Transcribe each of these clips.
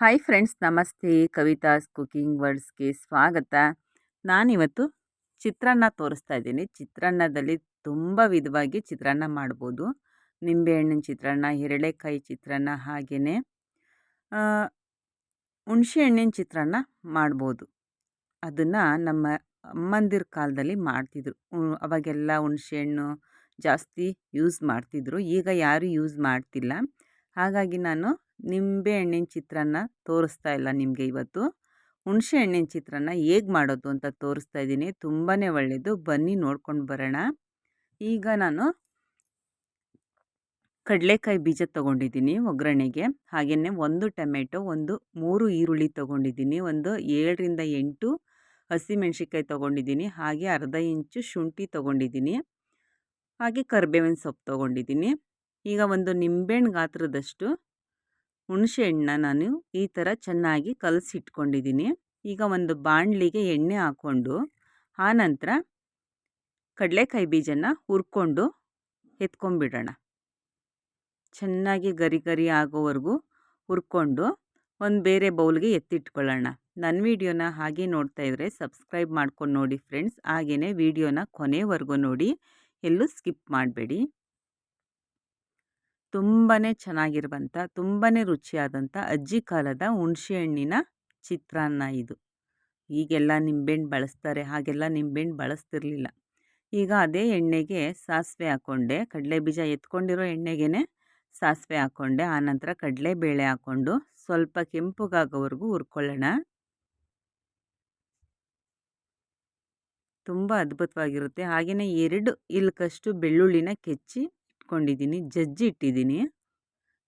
Hi friends, ನಮಸ್ತೆ. Kavitha's cooking ವರ್ಡ್ಸ್ಗೆ ಸ್ವಾಗತ. ನಾನಿವತ್ತು ಚಿತ್ರಾನ್ನ ತೋರಿಸ್ತಾ ಇದ್ದೀನಿ. ಚಿತ್ರಾನ್ನದಲ್ಲಿ ತುಂಬ ವಿಧವಾಗಿ ಚಿತ್ರಾನ್ನ ಮಾಡ್ಬೋದು. ನಿಂಬೆಹಣ್ಣಿನ ಚಿತ್ರಾನ್ನ, ಹಿರಳೆಕಾಯಿ ಚಿತ್ರಾನ್ನ ಹಾಗೆಯೇ ಹುಣ್ಸೆ ಹಣ್ಣಿನ ಚಿತ್ರಾನ್ನ ಮಾಡ್ಬೋದು. ಅದನ್ನು ನಮ್ಮ ಅಮ್ಮಂದಿರ ಕಾಲದಲ್ಲಿ ಮಾಡ್ತಿದ್ರು. ಅವಾಗೆಲ್ಲ ಹುಣ್ಸೆ ಹಣ್ಣು ಜಾಸ್ತಿ ಯೂಸ್ ಮಾಡ್ತಿದ್ರು. ಈಗ ಯಾರೂ ಯೂಸ್ ಮಾಡ್ತಿಲ್ಲ. ಹಾಗಾಗಿ ನಾನು ನಿಂಬೆ ಹಣ್ಣಿನ ಚಿತ್ರಾನ್ನ ತೋರಿಸ್ತಾ ಇಲ್ಲ ನಿಮಗೆ ಇವತ್ತು. ಹುಣಸೆ ಹಣ್ಣಿನ ಚಿತ್ರಾನ್ನ ಹೇಗೆ ಮಾಡೋದು ಅಂತ ತೋರಿಸ್ತಾ ಇದ್ದೀನಿ. ತುಂಬಾ ಒಳ್ಳೆಯದು ಬನ್ನಿ ನೋಡ್ಕೊಂಡು ಬರೋಣ. ಈಗ ನಾನು ಕಡಲೆಕಾಯಿ ಬೀಜ ತೊಗೊಂಡಿದ್ದೀನಿ ಒಗ್ಗರಣೆಗೆ. ಹಾಗೆಯೇ ಒಂದು ಟೊಮೆಟೊ, ಒಂದು ಮೂರು ಈರುಳ್ಳಿ ತೊಗೊಂಡಿದ್ದೀನಿ. ಒಂದು ಏಳರಿಂದ ಎಂಟು ಹಸಿಮೆಣ್ಸಿನ್ಕಾಯಿ ತೊಗೊಂಡಿದ್ದೀನಿ. ಹಾಗೆ ಅರ್ಧ ಇಂಚು ಶುಂಠಿ ತೊಗೊಂಡಿದ್ದೀನಿ. ಹಾಗೆ ಕರಿಬೇವಿನ ಸೊಪ್ಪು ತೊಗೊಂಡಿದ್ದೀನಿ. ಈಗ ಒಂದು ನಿಂಬೆಹಣ್ಣು ಗಾತ್ರದಷ್ಟು ಹುಣಸೆ ಹಣ್ಣನ್ನ ನಾನು ಈ ಥರ ಚೆನ್ನಾಗಿ ಕಲಸಿಟ್ಕೊಂಡಿದ್ದೀನಿ. ಈಗ ಒಂದು ಬಾಣಲಿಗೆ ಎಣ್ಣೆ ಹಾಕ್ಕೊಂಡು ಆನಂತರ ಕಡಲೆಕಾಯಿ ಬೀಜನ ಹುರ್ಕೊಂಡು ಎತ್ಕೊಂಡ್ಬಿಡೋಣ. ಚೆನ್ನಾಗಿ ಗರಿ ಗರಿ ಆಗೋವರೆಗೂ ಹುರ್ಕೊಂಡು ಒಂದು ಬೇರೆ ಬೌಲ್ಗೆ ಎತ್ತಿಟ್ಕೊಳ್ಳೋಣ. ನನ್ನ ವೀಡಿಯೋನ ಹಾಗೆ ನೋಡ್ತಾ ಇದ್ದರೆ ಸಬ್ಸ್ಕ್ರೈಬ್ ಮಾಡ್ಕೊಂಡು ನೋಡಿ ಫ್ರೆಂಡ್ಸ್. ಹಾಗೆಯೇ ವೀಡಿಯೋನ ಕೊನೆವರೆಗೂ ನೋಡಿ. ಎಲ್ಲೂ ಸ್ಕಿಪ್ ಮಾಡಬೇಡಿ. ತುಂಬಾ ಚೆನ್ನಾಗಿರುವಂಥ ತುಂಬಾ ರುಚಿಯಾದಂಥ ಅಜ್ಜಿ ಕಾಲದ ಹುಣಸೆ ಹಣ್ಣಿನ ಚಿತ್ರಾನ್ನ ಇದು. ಈಗೆಲ್ಲ ನಿಂಬೆಹಣ್ಣು ಬಳಸ್ತಾರೆ, ಹಾಗೆಲ್ಲ ನಿಂಬೆಹಣ್ಣು ಬಳಸ್ತಿರ್ಲಿಲ್ಲ. ಈಗ ಅದೇ ಎಣ್ಣೆಗೆ ಸಾಸಿವೆ ಹಾಕ್ಕೊಂಡೆ ಕಡಲೆ ಬೀಜ ಎತ್ಕೊಂಡಿರೋ ಎಣ್ಣೆಗೇ ಸಾಸಿವೆ ಹಾಕ್ಕೊಂಡೆ ಆನಂತರ ಕಡಲೆಬೇಳೆ ಹಾಕ್ಕೊಂಡು ಸ್ವಲ್ಪ ಕೆಂಪುಗಾಗೋವರೆಗೂ ಹುರ್ಕೊಳ್ಳೋಣ. ತುಂಬ ಅದ್ಭುತವಾಗಿರುತ್ತೆ. ಹಾಗೆಯೇ ಎರಡು ಇಲ್ಕಷ್ಟು ಬೆಳ್ಳುಳ್ಳಿನ ಕೆಚ್ಚಿ ಇಟ್ಕೊಂಡಿದ್ದೀನಿ ಜಜ್ಜಿ ಇಟ್ಟಿದ್ದೀನಿ.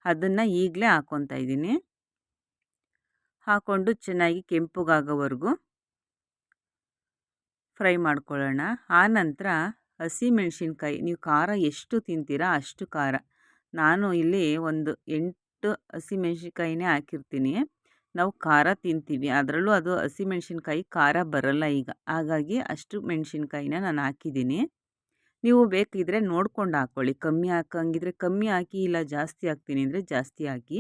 ಅದನ್ನು ಈಗಲೇ ಹಾಕ್ಕೊತಾ ಇದ್ದೀನಿ. ಹಾಕ್ಕೊಂಡು ಚೆನ್ನಾಗಿ ಕೆಂಪುಗಾಗೋವರೆಗೂ ಫ್ರೈ ಮಾಡ್ಕೊಳ್ಳೋಣ. ಆನಂತರ ಹಸಿಮೆಣ್ಸಿನ್ಕಾಯಿ ನೀವು ಖಾರ ಎಷ್ಟು ತಿಂತೀರಾ ಅಷ್ಟು ಖಾರ. ನಾನು ಇಲ್ಲಿ ಒಂದು ಎಂಟು ಹಸಿಮೆಣ್ಸಿನ್ಕಾಯಿನೇ ಹಾಕಿರ್ತೀನಿ. ನಾವು ಖಾರ ತಿಂತೀವಿ. ಅದರಲ್ಲೂ ಅದು ಹಸಿಮೆಣ್ಸಿನ್ಕಾಯಿ ಖಾರ ಬರಲ್ಲ ಈಗ. ಹಾಗಾಗಿ ಅಷ್ಟು ಮೆಣಸಿನ್ಕಾಯಿನ ನಾನು ಹಾಕಿದ್ದೀನಿ. ನೀವು ಬೇಕಿದ್ದರೆ ನೋಡ್ಕೊಂಡು ಹಾಕ್ಕೊಳ್ಳಿ ಕಮ್ಮಿ ಹಾಕಂಗಿದ್ರೆ ಕಮ್ಮಿ ಹಾಕಿ ಇಲ್ಲ ಜಾಸ್ತಿ ಹಾಕ್ತೀನಿ ಅಂದರೆ ಜಾಸ್ತಿ ಹಾಕಿ.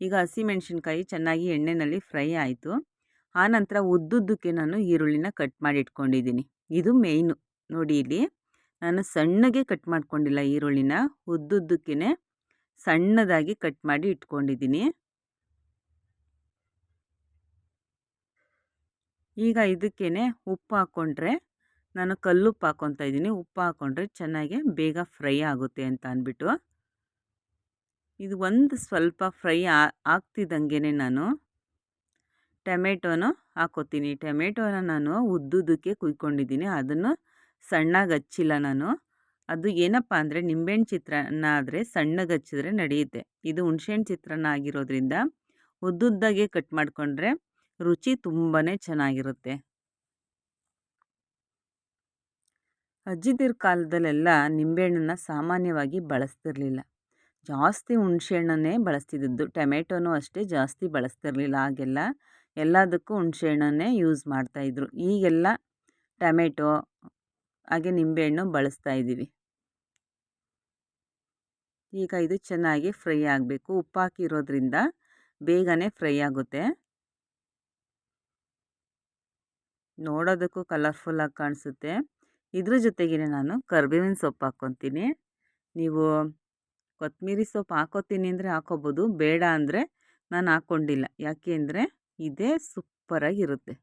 ಈಗ ಹಸಿಮೆಣಸಿನ್ಕಾಯಿ ಚೆನ್ನಾಗಿ ಎಣ್ಣೆಯಲ್ಲಿ ಫ್ರೈ ಆಯಿತು. ಆನಂತರ ಉದ್ದುದ್ದಕ್ಕೆ ನಾನು ಈರುಳ್ಳಿನ ಕಟ್ ಮಾಡಿ ಇಟ್ಕೊಂಡಿದ್ದೀನಿ. ಇದು ಮೇಯ್ನು. ನೋಡಿ ಇಲ್ಲಿ, ನಾನು ಸಣ್ಣಗೆ ಕಟ್ ಮಾಡ್ಕೊಂಡಿಲ್ಲ ಈರುಳ್ಳಿನ. ಉದ್ದುದ್ದಕ್ಕೆ ಸಣ್ಣದಾಗಿ ಕಟ್ ಮಾಡಿ ಇಟ್ಕೊಂಡಿದ್ದೀನಿ. ಈಗ ಇದಕ್ಕೇ ಉಪ್ಪು ಹಾಕ್ಕೊಂಡ್ರೆ ನಾನು ಕಲ್ಲುಪ್ಪು ಹಾಕ್ಕೊತಾ ಇದ್ದೀನಿ. ಉಪ್ಪು ಹಾಕ್ಕೊಂಡ್ರೆ ಚೆನ್ನಾಗಿ ಬೇಗ ಫ್ರೈ ಆಗುತ್ತೆ ಅಂತ ಅಂದ್ಬಿಟ್ಟು. ಇದು ಒಂದು ಸ್ವಲ್ಪ ಫ್ರೈ ಆಗ್ತಿದ್ದಂಗೆ ನಾನು ಟೊಮೆಟೊನು ಹಾಕೋತೀನಿ. ಟೊಮೆಟೊನ ನಾನು ಉದ್ದುದಕ್ಕೆ ಕುಯ್ಕೊಂಡಿದ್ದೀನಿ. ಅದನ್ನು ಸಣ್ಣಗೆ ಹಚ್ಚಿಲ್ಲ ನಾನು. ಅದು ಏನಪ್ಪ ಅಂದರೆ ನಿಂಬೆಹಣ್ಣು ಚಿತ್ರಾನ್ನ ಆದರೆ ಸಣ್ಣಗೆ ಹಚ್ಚಿದ್ರೆ ನಡೆಯುತ್ತೆ. ಇದು ಹುಣಸೆಹಣ್ಣು ಚಿತ್ರಾನ್ನ ಆಗಿರೋದ್ರಿಂದ ಉದ್ದುದ್ದಾಗೆ ಕಟ್ ಮಾಡಿಕೊಂಡ್ರೆ ರುಚಿ ತುಂಬಾ ಚೆನ್ನಾಗಿರುತ್ತೆ. ಅಜ್ಜಿದಿರ ಕಾಲದಲ್ಲೆಲ್ಲ ನಿಂಬೆಹಣ್ಣನ್ನು ಸಾಮಾನ್ಯವಾಗಿ ಬಳಸ್ತಿರಲಿಲ್ಲ. ಜಾಸ್ತಿ ಹುಣ್ಸೆಹಣ್ಣನ್ನೇ ಬಳಸ್ತಿದ್ದದ್ದು. ಟೊಮೆಟೊನೂ ಅಷ್ಟೇ ಜಾಸ್ತಿ ಬಳಸ್ತಿರಲಿಲ್ಲ. ಹಾಗೆಲ್ಲ ಎಲ್ಲದಕ್ಕೂ ಹುಣ್ಸೆಹಣ್ಣನ್ನೇ ಯೂಸ್ ಮಾಡ್ತಾಯಿದ್ರು ಈಗೆಲ್ಲ ಟೊಮೆಟೊ, ಹಾಗೆ ನಿಂಬೆಹಣ್ಣು ಬಳಸ್ತಾ ಇದ್ದೀವಿ. ಈಗ ಇದು ಚೆನ್ನಾಗಿ ಫ್ರೈ ಆಗಬೇಕು. ಉಪ್ಪು ಹಾಕಿರೋದ್ರಿಂದ ಬೇಗನೆ ಫ್ರೈ ಆಗುತ್ತೆ. ನೋಡೋದಕ್ಕೂ ಕಲರ್ಫುಲ್ಲಾಗಿ ಕಾಣಿಸುತ್ತೆ. ಇದ್ರ ಜೊತೆಗೆ ನಾನು ಕರ್ಬೇವಿನ ಸೊಪ್ಪು ಹಾಕ್ಕೊತೀನಿ. ನೀವು ಕೊತ್ತಂಬರಿ ಸೊಪ್ಪು ಹಾಕೋತೀನಿ ಅಂದರೆ ಹಾಕೋಬೋದು, ಬೇಡ ಅಂದರೆ ನಾನು ಹಾಕ್ಕೊಂಡಿಲ್ಲ. ಯಾಕೆ ಅಂದರೆ ಇದೇ ಸೂಪರಾಗಿರುತ್ತೆ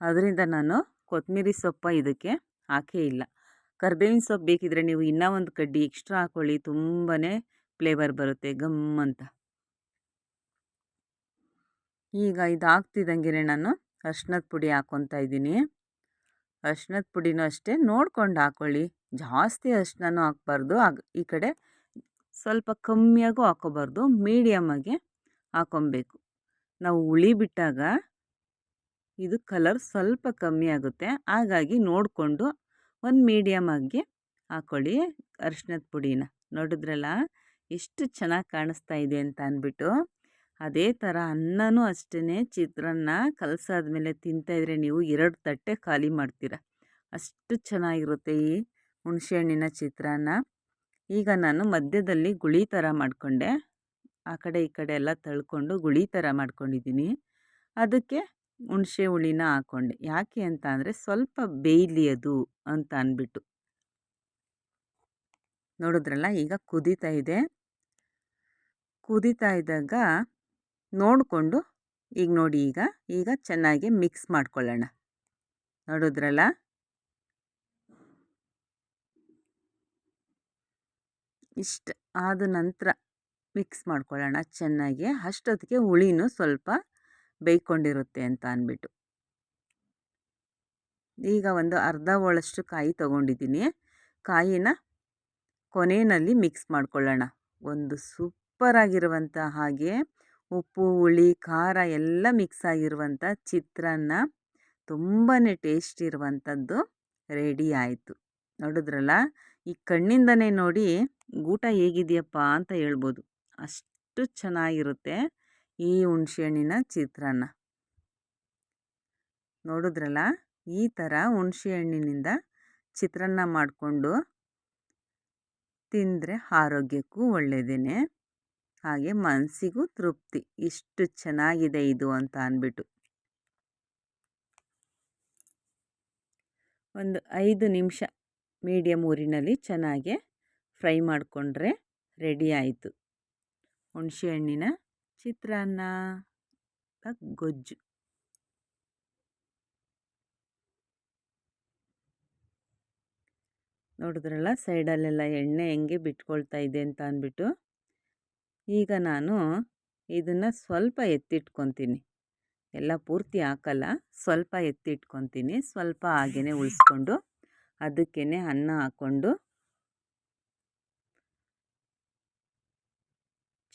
ಅದರಿಂದ ನಾನು ಕೊತ್ತಂಬರಿ ಸೊಪ್ಪು ಇದಕ್ಕೆ ಹಾಕೇ ಇಲ್ಲ. ಕರ್ಬೇವಿನ ಸೊಪ್ಪು ಬೇಕಿದ್ರೆ ನೀವು ಇನ್ನೂ ಒಂದು ಕಡ್ಡಿ ಎಕ್ಸ್ಟ್ರಾ ಹಾಕ್ಕೊಳ್ಳಿ ತುಂಬಾ ಫ್ಲೇವರ್ ಬರುತ್ತೆ ಗಮ್ ಅಂತ. ಈಗ ಇದು ಹಾಕ್ತಿದ್ದಂಗೆ ನಾನು ಅರ್ಶಿನದ ಪುಡಿ ಹಾಕ್ಕೊತಾ ಇದ್ದೀನಿ. ಅರ್ಶಿನದ ಪುಡಿನೂ ಅಷ್ಟೇ. ನೋಡ್ಕೊಂಡು ಹಾಕ್ಕೊಳ್ಳಿ ಜಾಸ್ತಿ ಅರ್ಶಿನನೂ ಹಾಕ್ಬಾರ್ದು. ಆಗ ಈ ಕಡೆ ಸ್ವಲ್ಪ ಕಮ್ಮಿಯಾಗೂ ಹಾಕೋಬಾರ್ದು ಮೀಡಿಯಮ್ಮಾಗೆ ಹಾಕೊಬೇಕು ನಾವು ಹುಳಿ ಬಿಟ್ಟಾಗ ಇದು ಕಲರ್ ಸ್ವಲ್ಪ ಕಮ್ಮಿ ಆಗುತ್ತೆ. ಹಾಗಾಗಿ ನೋಡಿಕೊಂಡು ಒಂದು ಮೀಡಿಯಮಾಗಿ ಹಾಕ್ಕೊಳ್ಳಿ ಅರ್ಶಿನದ ಪುಡಿನ. ನೋಡಿದ್ರಲ್ಲ, ಎಷ್ಟು ಚೆನ್ನಾಗಿ ಕಾಣಿಸ್ತಾ ಇದೆ ಅಂತ ಅಂದ್ಬಿಟ್ಟು. ಅದೇ ಥರ ಅನ್ನನೂ ಅಷ್ಟೇ ಚಿತ್ರಾನ್ನ ಕಲಸಾದ್ಮೇಲೆ ತಿಂತಾಯಿದ್ರೆ ನೀವು ಎರಡು ತಟ್ಟೆ ಖಾಲಿ ಮಾಡ್ತೀರ. ಅಷ್ಟು ಚೆನ್ನಾಗಿರುತ್ತೆ ಈ ಹುಣಸೆ ಹಣ್ಣಿನ ಚಿತ್ರಾನ್ನ. ಈಗ ನಾನು ಮಧ್ಯದಲ್ಲಿ ಗುಳಿ ಥರ ಮಾಡಿಕೊಂಡೆ. ಆ ಕಡೆ ಈ ಕಡೆ ಎಲ್ಲ ತಳ್ಕೊಂಡು ಗುಳಿ ಥರ ಮಾಡ್ಕೊಂಡಿದ್ದೀನಿ. ಅದಕ್ಕೆ ಹುಣಸೆ ಹುಳಿನ ಹಾಕ್ಕೊಂಡೆ ಯಾಕೆ ಅಂತ ಅಂದರೆ ಸ್ವಲ್ಪ ಬೇಯಲಿ ಅದು ಅಂತ ಅಂದ್ಬಿಟ್ಟು. ನೋಡಿದ್ರಲ್ಲ ಈಗ ಕುದೀತಾ ಇದೆ. ಕುದೀತಾ ಇದ್ದಾಗ ನೋಡಿಕೊಂಡು ಈಗ ನೋಡಿ ಈಗ ಈಗ ಚೆನ್ನಾಗಿ ಮಿಕ್ಸ್ ಮಾಡ್ಕೊಳ್ಳೋಣ. ನೋಡಿದ್ರಲ್ಲ? ಇಷ್ಟು, ಆದ ನಂತರ ಮಿಕ್ಸ್ ಮಾಡ್ಕೊಳ್ಳೋಣ ಚೆನ್ನಾಗಿ. ಅಷ್ಟೊತ್ತಿಗೆ ಹುಳಿನೂ ಸ್ವಲ್ಪ ಬೇಯ್ಕೊಂಡಿರುತ್ತೆ ಅಂತ ಅಂದ್ಬಿಟ್ಟು. ಈಗ ಒಂದು ಅರ್ಧ ಒಳಷ್ಟು ಕಾಯಿ ತೊಗೊಂಡಿದ್ದೀನಿ. ಕಾಯಿನ ಕೊನೆಯಲ್ಲಿ ಮಿಕ್ಸ್ ಮಾಡ್ಕೊಳ್ಳೋಣ. ಒಂದು ಸೂಪರಾಗಿರುವಂಥ ಹಾಗೆ ಉಪ್ಪು, ಹುಳಿ, ಖಾರ ಎಲ್ಲ ಮಿಕ್ಸ್ ಆಗಿರುವಂಥ ಚಿತ್ರಾನ್ನ ತುಂಬಾ ಟೇಸ್ಟ್ ಇರುವಂಥದ್ದು ರೆಡಿ ಆಯಿತು. ನೋಡಿದ್ರಲ್ಲ, ಈ ಕಣ್ಣಿಂದನೇ ನೋಡಿ ಊಟ ಹೇಗಿದೆಯಪ್ಪ ಅಂತ ಹೇಳ್ಬೋದು. ಅಷ್ಟು ಚೆನ್ನಾಗಿರುತ್ತೆ ಈ ಹುಣ್ಸೆಹಣ್ಣಿನ ಚಿತ್ರಾನ್ನ. ನೋಡಿದ್ರಲ್ಲ, ಈ ಥರ ಹುಣ್ಸೆಹಣ್ಣಿನಿಂದ ಚಿತ್ರಾನ್ನ ಮಾಡಿಕೊಂಡು ತಿಂದರೆ ಆರೋಗ್ಯಕ್ಕೂ ಒಳ್ಳೆಯದೇ ಹಾಗೆ ಮನಸ್ಸಿಗೂ ತೃಪ್ತಿ. ಇಷ್ಟು ಚೆನ್ನಾಗಿದೆ ಇದು ಅಂತ ಅಂದ್ಬಿಟ್ಟು ಒಂದು ಐದು ನಿಮಿಷ ಮೀಡಿಯಮ್ ಊರಿನಲ್ಲಿ ಚೆನ್ನಾಗೆ ಫ್ರೈ ಮಾಡಿಕೊಂಡ್ರೆ ರೆಡಿ ಆಯಿತು. ಹುಣಸೆಹಣ್ಣಿನ ಚಿತ್ರಾನ್ನ ಗೊಜ್ಜು. ನೋಡಿದ್ರಲ್ಲ ಸೈಡಲ್ಲೆಲ್ಲ ಎಣ್ಣೆ ಹೆಂಗೆ ಬಿಟ್ಕೊಳ್ತಾ ಇದೆ ಅಂತ ಅಂದ್ಬಿಟ್ಟು ಈಗ ನಾನು ಇದನ್ನು ಸ್ವಲ್ಪ ಎತ್ತಿಟ್ಕೊತೀನಿ. ಎಲ್ಲ ಪೂರ್ತಿ ಹಾಕಲ್ಲ, ಸ್ವಲ್ಪ ಎತ್ತಿಟ್ಕೊತೀನಿ. ಸ್ವಲ್ಪ ಹಾಗೇ ಉಳಿಸ್ಕೊಂಡು ಅದಕ್ಕೇ ಅನ್ನ ಹಾಕ್ಕೊಂಡು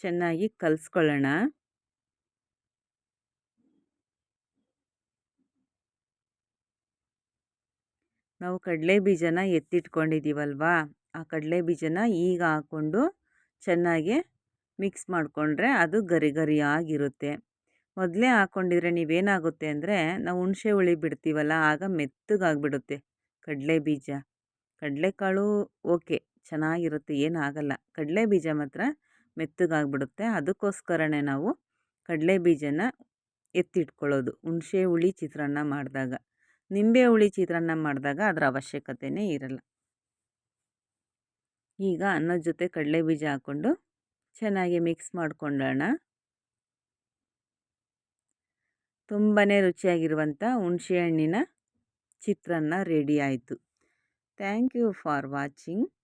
ಚೆನ್ನಾಗಿ ಕಲಿಸ್ಕೊಳ್ಳೋಣ. ನಾವು ಕಡಲೆ ಬೀಜನ ಎತ್ತಿಟ್ಕೊಂಡಿದ್ದೀವಲ್ವಾ ಆ ಕಡಲೆ ಬೀಜನ ಈಗ ಹಾಕ್ಕೊಂಡು ಚೆನ್ನಾಗಿ ಮಿಕ್ಸ್ ಮಾಡಿಕೊಂಡ್ರೆ ಅದು ಗರಿ ಗರಿಯಾಗಿರುತ್ತೆ ಮೊದಲೇ ಹಾಕ್ಕೊಂಡಿದ್ರೆ ನೀವೇನಾಗುತ್ತೆ ಅಂದರೆ, ನಾವು ಹುಣಸೆ ಹುಳಿ ಬಿಡ್ತೀವಲ್ಲ, ಆಗ ಮೆತ್ತಗಾಗ್ಬಿಡುತ್ತೆ ಕಡಲೆ ಬೀಜ. ಕಡಲೆಕಾಳು ಓಕೆ, ಚೆನ್ನಾಗಿರುತ್ತೆ, ಏನಾಗಲ್ಲ. ಕಡಲೆ ಬೀಜ ಮಾತ್ರ ಮೆತ್ತಗಾಗ್ಬಿಡುತ್ತೆ. ಅದಕ್ಕೋಸ್ಕರನೇ ನಾವು ಕಡಲೆ ಬೀಜನ ಎತ್ತಿಟ್ಕೊಳ್ಳೋದು, ಹುಣಸೆ ಹುಳಿ ಚಿತ್ರಾನ್ನ ಮಾಡಿದಾಗ. ನಿಂಬೆ ಹುಳಿ ಚಿತ್ರಾನ್ನ ಮಾಡಿದಾಗ ಅದರ ಅವಶ್ಯಕತೆಯೇ ಇರಲ್ಲ. ಈಗ ಅನ್ನದ ಜೊತೆ ಕಡಲೆ ಬೀಜ ಹಾಕ್ಕೊಂಡು ಚೆನ್ನಾಗಿ ಮಿಕ್ಸ್ ಮಾಡಿಕೊಂಡೋಣ. ತುಂಬಾ ರುಚಿಯಾಗಿರುವಂಥ ಹುಣಸೆ ಹಣ್ಣಿನ ಚಿತ್ರಾನ್ನ ರೆಡಿ ಆಯಿತು. Thank you for watching.